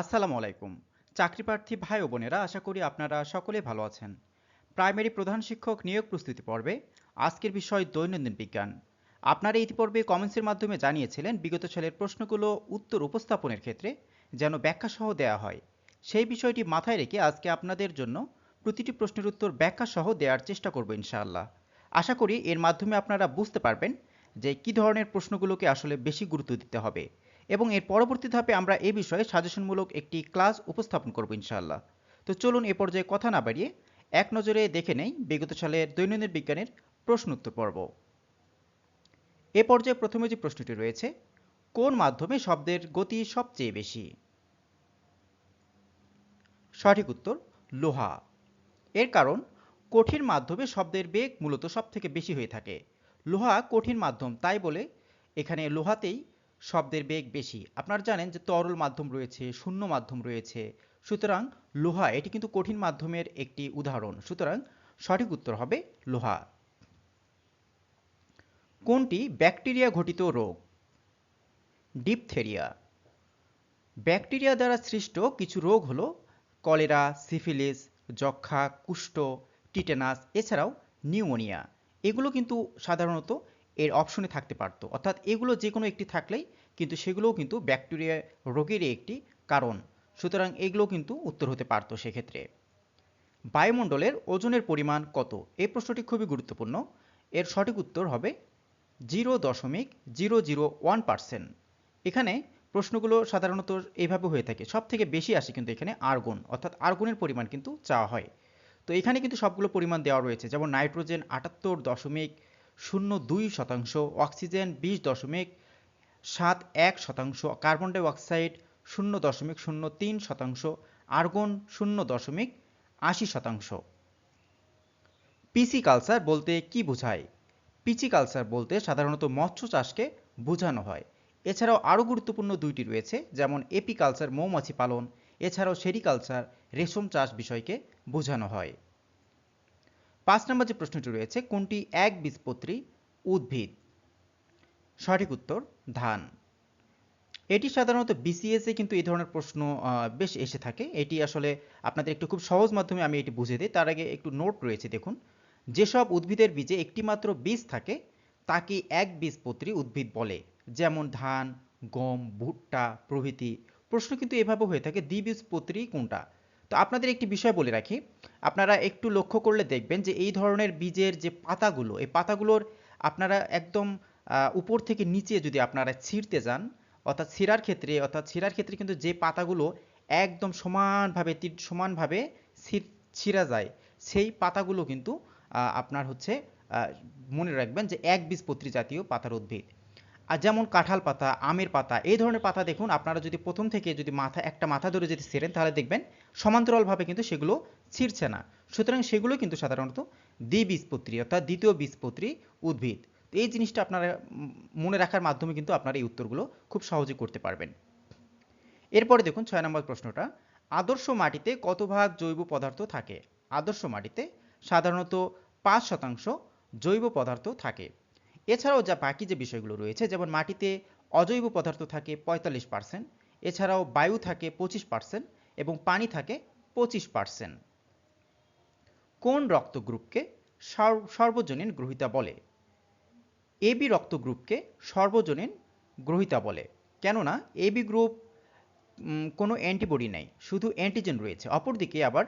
আসসালামু আলাইকুম। চাকরি প্রার্থী ভাই ও বোনেরা, আশা করি আপনারা সকলে ভালো আছেন। প্রাইমারি প্রধান শিক্ষক নিয়োগ প্রস্তুতি পর্বে আজকের বিষয় দৈনন্দিন বিজ্ঞান। আপনারা ইতিপূর্বে কমেন্টসের মাধ্যমে জানিয়েছিলেন, বিগত সালের প্রশ্নগুলো উত্তর উপস্থাপনের ক্ষেত্রে যেন ব্যাখ্যা সহ দেওয়া হয়। সেই বিষয়টি মাথায় রেখে আজকে আপনাদের জন্য প্রতিটি প্রশ্নের উত্তর ব্যাখ্যা সহ দেওয়ার চেষ্টা করব ইনশাআল্লাহ। আশা করি এর মাধ্যমে আপনারা বুঝতে পারবেন যে কী ধরনের প্রশ্নগুলোকে আসলে বেশি গুরুত্ব দিতে হবে। এবং এর পরবর্তী ধাপে আমরা এ বিষয়ে সাজেশনমূলক একটি ক্লাস উপস্থাপন করব ইনশাআল্লাহ। তো চলুন এ পর্যায়ে কথা না বাড়িয়ে এক নজরে দেখে নেই বিগত সালের দৈনন্দিন বিজ্ঞানের প্রশ্ন উত্তর পর্ব। এ পর্যায়ে প্রথমে যে প্রশ্নটি রয়েছে, কোন মাধ্যমে শব্দের গতি সবচেয়ে বেশি? সঠিক উত্তর, লোহা। এর কারণ, কঠিন মাধ্যমে শব্দের বেগ মূলত সব থেকে বেশি হয়ে থাকে। লোহা কঠিন মাধ্যম, তাই বলে এখানে লোহাতেই শব্দের বেগ বেশি। আপনারা জানেন যে তরল মাধ্যম রয়েছে, শূন্য মাধ্যম রয়েছে। সুতরাং লোহা, এটি কিন্তু কঠিন মাধ্যমের একটি উদাহরণ। সুতরাং সঠিক উত্তর হবে লোহা। কোনটি ব্যাকটেরিয়া ঘটিত রোগ? ডিপথেরিয়া। ব্যাকটেরিয়া দ্বারা সৃষ্ট কিছু রোগ হলো কলেরা, সিফিলিস যক্ষা কুষ্ঠ, টিটেনাস, এছাড়াও নিউমোনিয়া। এগুলো কিন্তু সাধারণত এর অপশনে থাকতে পারত। অর্থাৎ এগুলো যে কোনো একটি থাকলেই কিন্তু সেগুলোও কিন্তু ব্যাকটেরিয়া রোগেরই একটি কারণ। সুতরাং এগুলো কিন্তু উত্তর হতে পারত সেক্ষেত্রে। বায়ুমণ্ডলের ওজনের পরিমাণ কত? এই প্রশ্নটি খুবই গুরুত্বপূর্ণ। এর সঠিক উত্তর হবে জিরো দশমিক জিরো জিরো ওয়ান পার্সেন্ট এখানে প্রশ্নগুলো সাধারণত এইভাবে হয়ে থাকে। সব থেকে বেশি আসে কিন্তু এখানে আর্গন অর্থাৎ আর্গনের পরিমাণ কিন্তু চাওয়া হয়। তো এখানে কিন্তু সবগুলো পরিমাণ দেওয়া রয়েছে। যেমন নাইট্রোজেন আটাত্তর দশমিক শূন্য দুই শতাংশ, অক্সিজেন বিশ দশমিক সাত এক শতাংশ, কার্বন ডাইঅক্সাইড শূন্য দশমিক শূন্য তিন শতাংশ, আর্গন শূন্য দশমিক আশি শতাংশ। পিসি কালচার বলতে কি বোঝায়? পিচি কালচার বলতে সাধারণত মৎস্য চাষকে বোঝানো হয়। এছাড়াও আরও গুরুত্বপূর্ণ দুইটি রয়েছে, যেমন এপি কালচার মৌমাছি পালন এছাড়াও সেরিকালচার রেশম চাষ বিষয়কে বোঝানো হয়। পাঁচ নম্বর যে প্রশ্নটি রয়েছে, কোনটি এক বীজপত্রী উদ্ভিদ? সঠিক উত্তর, ধান। এটি সাধারণত বিসিএসে কিন্তু এই ধরনের প্রশ্ন বেশ এসে থাকে। এটি আসলে আপনাদের একটু খুব সহজ মাধ্যমে আমি এটি বুঝে দিই। তার আগে একটু নোট রয়েছে, দেখুন। যেসব উদ্ভিদের বীজে একটিমাত্র বীজ থাকে, তাকে এক বীজপত্রী উদ্ভিদ বলে। যেমন ধান, গম, ভুট্টা প্রভৃতি প্রশ্ন কিন্তু এভাবে হয়ে থাকে দ্বিবীজপত্রী কোনটা? তো আপনাদের একটি বিষয় বলে রাখি, আপনারা একটু লক্ষ্য করলে দেখবেন যে এই ধরনের বীজের যে পাতাগুলো, এই পাতাগুলোর আপনারা একদম উপর থেকে নিচে যদি আপনারা ছিঁড়তে যান, অর্থাৎ ছিঁড়ার ক্ষেত্রে, অর্থাৎ ছিঁড়ার ক্ষেত্রে কিন্তু যে পাতাগুলো একদম সমানভাবে সমানভাবে ছিঁড়া যায়, সেই পাতাগুলো কিন্তু আপনার হচ্ছে মনে রাখবেন যে এক বীজপত্রী জাতীয় পাতার উদ্ভিদ। আর যেমন কাঁঠাল পাতা, আমের পাতা, এই ধরনের পাতা দেখুন, আপনারা যদি প্রথম থেকে যদি মাথা, একটা মাথা ধরে যদি ছেড়েন তাহলে দেখবেন সমান্তরালভাবে কিন্তু সেগুলো ছিঁড়ছে না। সুতরাং সেগুলো কিন্তু সাধারণত দ্বিবীজপত্রী, অর্থাৎ দ্বিতীয় বীজপত্রী উদ্ভিদ। এই জিনিসটা আপনারা মনে রাখার মাধ্যমে কিন্তু আপনারা এই উত্তরগুলো খুব সহজে করতে পারবেন। এরপরে দেখুন ছয় নম্বর প্রশ্নটা, আদর্শ মাটিতে কত ভাগ জৈব পদার্থ থাকে? আদর্শ মাটিতে সাধারণত পাঁচ শতাংশ জৈব পদার্থ থাকে। এছাড়াও যা বাকি যে বিষয়গুলো রয়েছে, যেমন মাটিতে অজৈব পদার্থ থাকে পঁয়তাল্লিশ পার্সেন্ট এছাড়াও বায়ু থাকে পঁচিশ পার্সেন্ট এবং পানি থাকে পঁচিশ পার্সেন্ট কোন রক্ত গ্রুপকে সর্বজনীন গ্রহিতা বলে? এবি রক্ত গ্রুপকে সর্বজনীন গ্রহিতা বলে। কেননা এবি গ্রুপ কোনো অ্যান্টিবডি নেই, শুধু অ্যান্টিজেন রয়েছে। অপরদিকে আবার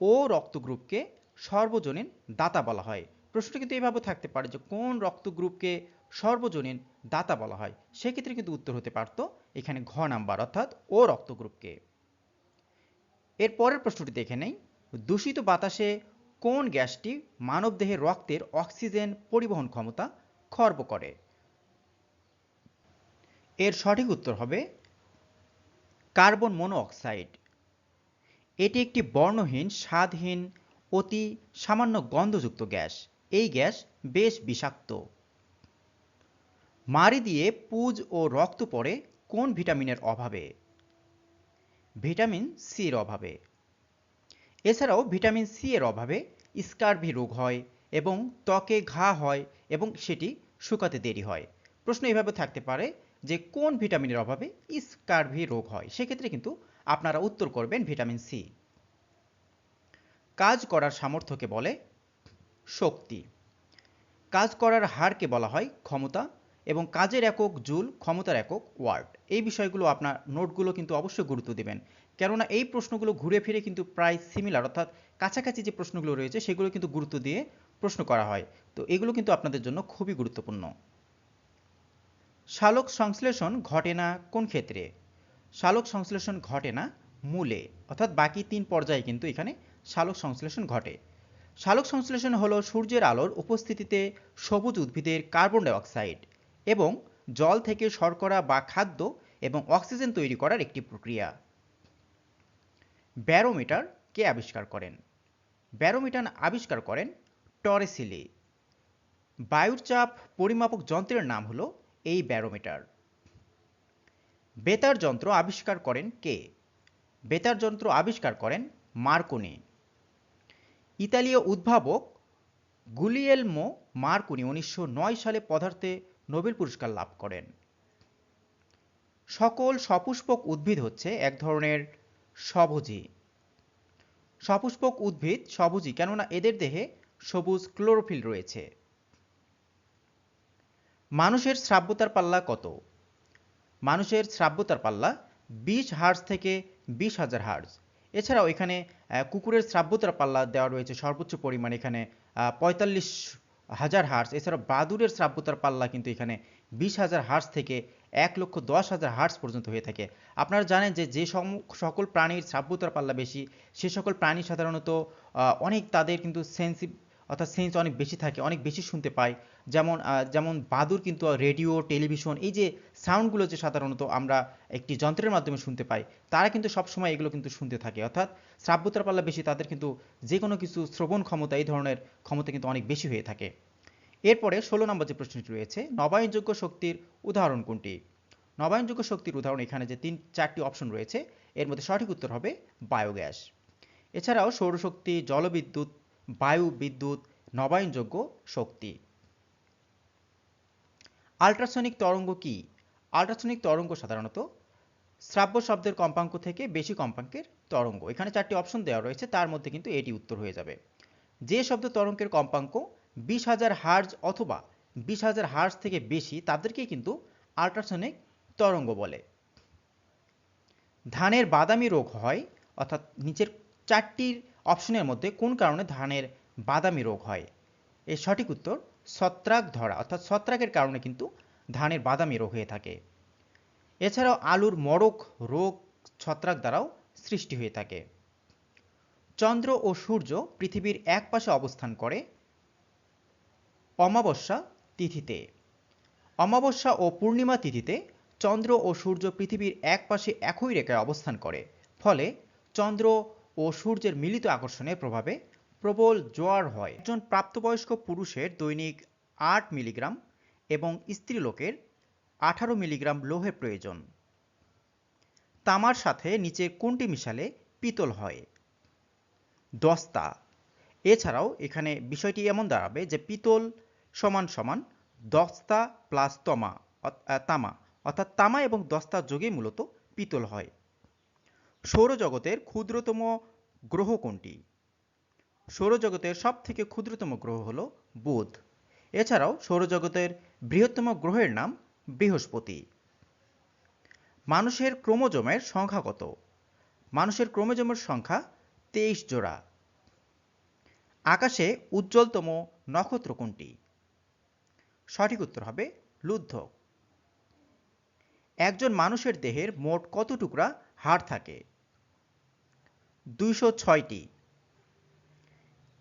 ও রক্ত গ্রুপকে সর্বজনীন দাতা বলা হয়। প্রশ্নটা কিন্তু এইভাবে থাকতে পারে যে কোন রক্ত গ্রুপকে সর্বজনীন দাতা বলা হয়? সেক্ষেত্রে কিন্তু উত্তর হতে পারত এখানে ঘ নাম্বার, অর্থাৎ ও রক্ত গ্রুপকে। এর পরের প্রশ্নটি দেখে নেই। দূষিত বাতাসে কোন গ্যাসটি মানবদেহের রক্তের অক্সিজেন পরিবহন ক্ষমতা খর্ব করে? এর সঠিক উত্তর হবে কার্বন মনোঅক্সাইড। এটি একটি বর্ণহীন, স্বাদহীন, অতি সামান্য গন্ধযুক্ত গ্যাস। এই গ্যাস বেশ বিষাক্ত। মারি দিয়ে পুজ ও রক্ত পড়ে কোন ভিটামিনের অভাবে? ভিটামিন সি এর অভাবে। এছাড়াও ভিটামিন সি এর অভাবে স্কারভি রোগ হয় এবং ত্বকে ঘা হয় এবং সেটি শুকাতে দেরি হয়। প্রশ্ন এভাবে থাকতে পারে যে কোন ভিটামিনের অভাবে স্কারভি রোগ হয়? সেক্ষেত্রে কিন্তু আপনারা উত্তর করবেন ভিটামিন সি কাজ করার সামর্থ্যকে বলে শক্তি। কাজ করার হারকে বলা হয় ক্ষমতা এবং কাজের একক জুল ক্ষমতার একক ওয়ার্ড। এই বিষয়গুলো আপনার নোটগুলো কিন্তু অবশ্যই গুরুত্ব দেবেন। কেননা এই প্রশ্নগুলো ঘুরে ফিরে কিন্তু প্রায় সিমিলার অর্থাৎ কাছাকাছি যে প্রশ্নগুলো রয়েছে সেগুলো কিন্তু গুরুত্ব দিয়ে প্রশ্ন করা হয়। তো এগুলো কিন্তু আপনাদের জন্য খুবই গুরুত্বপূর্ণ। সালোক সংশ্লেষণ ঘটে না কোন ক্ষেত্রে? সালোক সংশ্লেষণ ঘটে না মূলে, অর্থাৎ বাকি তিন পর্যায়ে কিন্তু এখানে সালোক সংশ্লেষণ ঘটে। সালোক সংশ্লেষণ হলো সূর্যের আলোর উপস্থিতিতে সবুজ উদ্ভিদের কার্বন ডাইঅক্সাইড এবং জল থেকে শর্করা বা খাদ্য এবং অক্সিজেন তৈরি করার একটি প্রক্রিয়া। ব্যারোমিটার কে আবিষ্কার করেন? ব্যারোমিটার আবিষ্কার করেন টরেসিলি। বায়ুর চাপ পরিমাপক যন্ত্রের নাম হলো এই ব্যারোমিটার। বেতার যন্ত্র আবিষ্কার করেন কে? বেতার যন্ত্র আবিষ্কার করেন মার্কনি। ইতালীয় উদ্ভাবক গুলিয়েলমো মার্কনি উনিশশো সালে পদার্থে নোবেল পুরস্কার লাভ করেন। সকল সপুষ্পক উদ্ভিদ হচ্ছে এক ধরনের সবুজি সপুষ্পক উদ্ভিদ সবুজি কেননা এদের দেহে সবুজ ক্লোরোফিল রয়েছে। মানুষের শ্রাব্যতার পাল্লা কত? মানুষের শ্রাব্যতার পাল্লা বিশ হার্জ থেকে বিশ হাজার হার্জ। এছাড়াও এখানে কুকুরের শ্রাব্যতার পাল্লা দেওয়া রয়েছে সর্বোচ্চ পরিমাণ এখানে পঁয়তাল্লিশ হাজার হার্স। এছাড়াও বাদুরের শ্রাব্যতার পাল্লা কিন্তু এখানে বিশ হাজার হার্স থেকে এক লক্ষ দশ হাজার হার্স পর্যন্ত হয়ে থাকে। আপনারা জানেন যে যে সকল প্রাণীর শ্রাব্যতার পাল্লা বেশি, সে সকল প্রাণী সাধারণত অনেক তাদের কিন্তু সেন্সিভ অর্থাৎ সেন্স অনেক বেশি থাকে, অনেক বেশি শুনতে পায়। যেমন যেমন বাদুর কিন্তু রেডিও, টেলিভিশন, এই যে সাউন্ডগুলো যে সাধারণত আমরা একটি যন্ত্রের মাধ্যমে শুনতে পাই, তারা কিন্তু সবসময় এগুলো কিন্তু শুনতে থাকে। অর্থাৎ শ্রাব্যতার পাল্লা বেশি, তাদের কিন্তু যে কোনো কিছু শ্রবণ ক্ষমতা, এই ধরনের ক্ষমতা কিন্তু অনেক বেশি হয়ে থাকে। এরপরে ষোলো নম্বর যে প্রশ্নটি রয়েছে, নবায়নযোগ্য শক্তির উদাহরণ কোনটি? নবায়নযোগ্য শক্তির উদাহরণ এখানে যে তিন, চারটি অপশন রয়েছে, এর মধ্যে সঠিক উত্তর হবে বায়োগ্যাস। এছাড়াও সৌরশক্তি, জলবিদ্যুৎ বায়ু, বিদ্যুৎ, নবায়নযোগ্য শক্তি। আল্ট্রাসনিক তরঙ্গ কি? আল্ট্রাসনিক তরঙ্গ সাধারণত শ্রাব্য শব্দের কম্পাঙ্ক থেকে বেশি কম্পাঙ্কের তরঙ্গ। এখানে চারটি অপশন দেওয়া রয়েছে, তার মধ্যে কিন্তু এটি উত্তর হয়ে যাবে। যে শব্দ তরঙ্গের কম্পাঙ্ক বিশ হাজার হার্জ অথবা বিশ হাজার হার্জ থেকে বেশি, তাদেরকেই কিন্তু আল্ট্রাসনিক তরঙ্গ বলে। ধানের বাদামি রোগ হয়, অর্থাৎ নিচের চারটির অপশনের মধ্যে কোন কারণে ধানের বাদামি রোগ হয়? এর সঠিক উত্তর, ছত্রাক ধরা, অর্থাৎ ছত্রাকের কারণে কিন্তু ধানের বাদামি রোগ হয়ে থাকে। এছাড়াও আলুর মরক রোগ ছত্রাক দ্বারাও সৃষ্টি হয়ে থাকে। চন্দ্র ও সূর্য পৃথিবীর এক পাশে অবস্থান করে অমাবস্যা তিথিতে। অমাবস্যা ও পূর্ণিমা তিথিতে চন্দ্র ও সূর্য পৃথিবীর এক পাশে একই রেখায় অবস্থান করে। ফলে চন্দ্র ও সূর্যের মিলিত আকর্ষণের প্রভাবে প্রবল জোয়ার হয়। একজন প্রাপ্তবয়স্ক পুরুষের দৈনিক আট মিলিগ্রাম এবং স্ত্রীলোকের আঠারো মিলিগ্রাম লোহের প্রয়োজন। তামার সাথে নিচে কোনটি মিশালে পিতল হয়? দস্তা। এছাড়াও এখানে বিষয়টি এমন দাঁড়াবে যে পিতল সমান সমান দস্তা প্লাস তমা তামা, অর্থাৎ তামা এবং দস্তা যোগে মূলত পিতল হয়। সৌরজগতের ক্ষুদ্রতম গ্রহ কোনটি? সৌরজগতের সব থেকে ক্ষুদ্রতম গ্রহ হল বুধ। এছাড়াও সৌরজগতের বৃহত্তম গ্রহের নাম বৃহস্পতি। মানুষের ক্রোমোজোমের সংখ্যা কত? মানুষের ক্রোমোজোমের সংখ্যা তেইশ জোড়া। আকাশে উজ্জ্বলতম নক্ষত্র কোনটি? সঠিক উত্তর হবে লুদ্ধ। একজন মানুষের দেহের মোট কত টুকরা হাড় থাকে? দুইশো ছয়টি।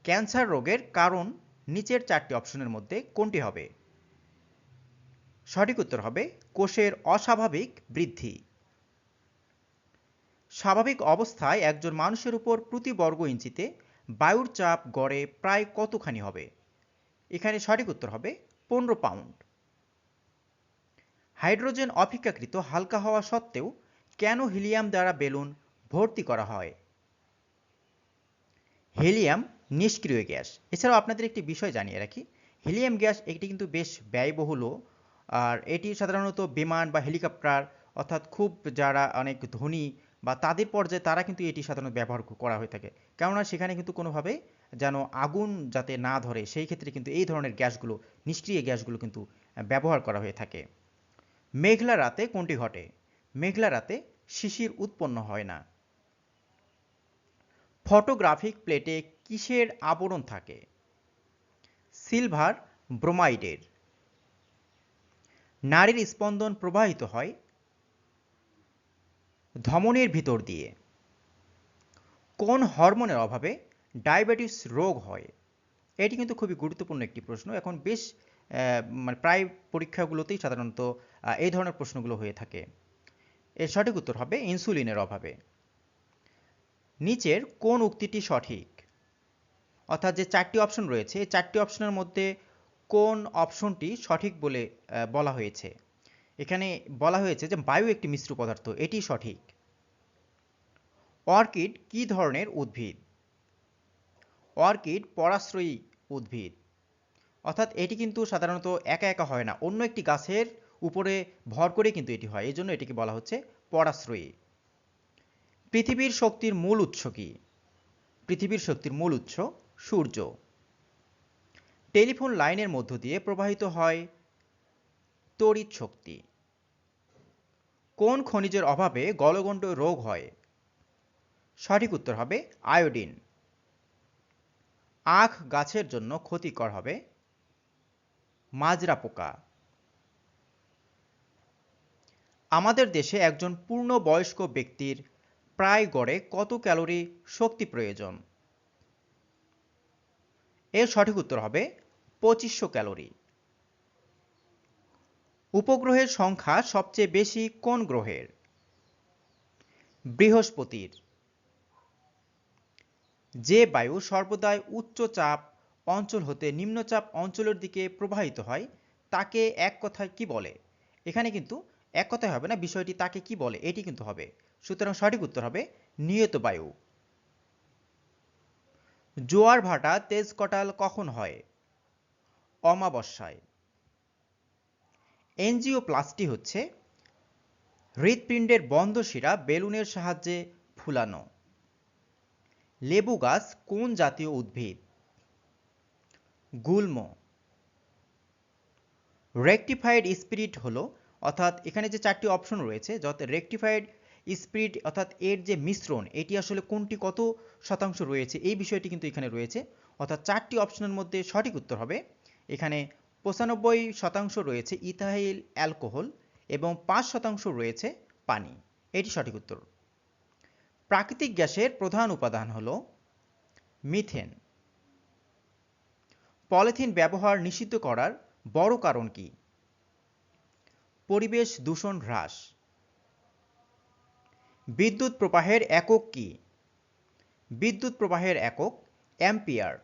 ক্যান্সার রোগের কারণ নিচের চারটি অপশনের মধ্যে কোনটি হবে? সঠিক উত্তর হবে কোষের অস্বাভাবিক বৃদ্ধি। স্বাভাবিক অবস্থায় একজন মানুষের উপর প্রতি বর্গ ইঞ্চিতে বায়ুর চাপ গড়ে প্রায় কতখানি হবে? এখানে সঠিক উত্তর হবে পনেরো পাউন্ড। হাইড্রোজেন অপেক্ষাকৃত হালকা হওয়া সত্ত্বেও কেন হিলিয়াম দ্বারা বেলুন ভর্তি করা হয়? হিলিয়াম নিষ্ক্রিয় গ্যাস। এছাড়াও আপনাদের একটি বিষয় জানিয়ে রাখি, হিলিয়াম গ্যাস এটি কিন্তু বেশ ব্যয়বহুল আর এটি সাধারণত বিমান বা হেলিকপ্টার অর্থাৎ খুব যারা অনেক ধনী বা তাদের পর্যায়ে তারা কিন্তু এটি সাধারণত ব্যবহার করা হয়ে থাকে। কেননা সেখানে কিন্তু কোনোভাবে যেন আগুন যাতে না ধরে, সেই ক্ষেত্রে কিন্তু এই ধরনের গ্যাসগুলো, নিষ্ক্রিয় গ্যাসগুলো কিন্তু ব্যবহার করা হয়ে থাকে। মেঘলা রাতে কোনটি ঘটে? মেঘলা রাতে শিশির উৎপন্ন হয় না। ফটোগ্রাফিক প্লেটে কিসের আবরণ থাকে? সিলভার ব্রোমাইডের। নারীর স্পন্দন প্রবাহিত হয় ধমনের ভিতর দিয়ে। কোন হরমোনের অভাবে ডায়াবেটিস রোগ হয়? এটি কিন্তু খুবই গুরুত্বপূর্ণ একটি প্রশ্ন। এখন বেশ মানে প্রায় পরীক্ষাগুলোতেই সাধারণত এই ধরনের প্রশ্নগুলো হয়ে থাকে। এর সঠিক উত্তর হবে ইনসুলিনের অভাবে। নিচের কোন উক্তিটি সঠিক? অর্থাৎ যে চারটি অপশন রয়েছে, এই চারটি অপশনের মধ্যে কোন অপশনটি সঠিক বলে বলা হয়েছে? এখানে বলা হয়েছে যে বায়ু একটি মিশ্র পদার্থ, এটি সঠিক। অর্কিড কি ধরনের উদ্ভিদ? অর্কিড পরাশ্রয়ী উদ্ভিদ। অর্থাৎ এটি কিন্তু সাধারণত একা একা হয় না, অন্য একটি গাছের উপরে ভর করে কিন্তু এটি হয় এই জন্য এটিকে বলা হচ্ছে পরাশ্রয়ী। পৃথিবীর শক্তির মূল উৎস কি? পৃথিবীর শক্তির মূল উৎস সূর্য। টেলিফোন লাইনের মধ্য দিয়ে প্রবাহিত হয় তড়িৎ শক্তি। কোন খনিজের অভাবে গলগণ্ড রোগ হয়? সঠিক উত্তর হবে আয়োডিন। আখ গাছের জন্য ক্ষতিকর হবে মাজরা পোকা। আমাদের দেশে একজন পূর্ণ বয়স্ক ব্যক্তির প্রায় গড়ে কত ক্যালোরি শক্তি প্রয়োজন? এর সঠিক উত্তর হবে পঁচিশশো ক্যালোরি। উপগ্রহের সংখ্যা সবচেয়ে বেশি কোন গ্রহের? বৃহস্পতির। যে বায়ু সর্বদাই উচ্চ চাপ অঞ্চল হতে নিম্নচাপ অঞ্চলের দিকে প্রবাহিত হয়, তাকে এক কথায় কি বলে? এখানে কিন্তু এক কথায় হবে না, বিষয়টি তাকে কি বলে? এটি কিন্তু হবে সুতরাং সঠিক উত্তর হবে নিয়ত বায়ু। জোয়ার ভাটা তেজ কটাল কখন হয়? অমাবস্যায়। এনজিও এনজিওপ্লাস্টি হচ্ছে হৃৎপিণ্ডের বন্ধ শিরা বেলুনের সাহায্যে ফুলানো। লেবু গাছ কোন জাতীয় উদ্ভিদ? গুল্ম। রেকটিফাইড স্পিরিট হলো, অর্থাৎ এখানে যে চারটি অপশন রয়েছে, যত রেকটিফাইড স্পিরিট অর্থাৎ এর যে মিশ্রণ, এটি আসলে কোনটি কত শতাংশ রয়েছে, এই বিষয়টি কিন্তু এখানে রয়েছে। অর্থাৎ চারটি অপশনের মধ্যে সঠিক উত্তর হবে, এখানে পঁচানব্বই শতাংশ রয়েছে ইথাইল অ্যালকোহল এবং পাঁচ শতাংশ রয়েছে পানি, এটি সঠিক উত্তর। প্রাকৃতিক গ্যাসের প্রধান উপাদান হল মিথেন। পলিথিন ব্যবহার নিষিদ্ধ করার বড় কারণ কি? পরিবেশ দূষণ হ্রাস। বিদ্যুৎ প্রবাহের একক কি? বিদ্যুৎ প্রবাহের একক অ্যাম্পিয়ার।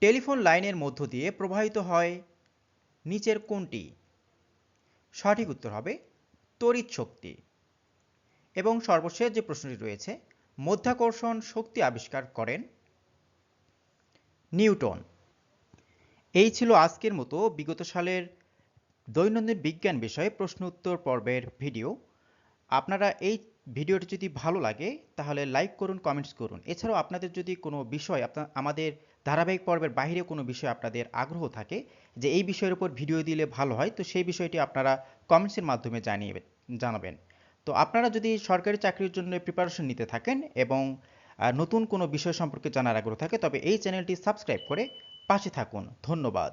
টেলিফোন লাইনের মধ্য দিয়ে প্রবাহিত হয় নিচের কোনটি সঠিক উত্তর হবে তড়িৎ শক্তি। এবং সর্বশেষ যে প্রশ্নটি রয়েছে, মধ্যাকর্ষণ শক্তি আবিষ্কার করেন নিউটন। এই ছিল আজকের মতো বিগত সালের দৈনন্দিন বিজ্ঞান বিষয়ে প্রশ্ন উত্তর পর্বের ভিডিও। আপনারা এই ভিডিওটি যদি ভালো লাগে, তাহলে লাইক করুন কমেন্টস করুন। এছাড়াও আপনাদের যদি কোনো বিষয় আপনার আমাদের ধারাবাহিক পর্বের বাইরে কোনো বিষয় আপনাদের আগ্রহ থাকে, যে এই বিষয়ের উপর ভিডিও দিলে ভালো হয়, তো সেই বিষয়টি আপনারা কমেন্টসের মাধ্যমে জানিয়ে জানাবেন। তো আপনারা যদি সরকারি চাকরির জন্য প্রিপারেশন নিতে থাকেন এবং নতুন কোনো বিষয় সম্পর্কে জানার আগ্রহ থাকে, তবে এই চ্যানেলটি সাবস্ক্রাইব করে পাশে থাকুন। ধন্যবাদ।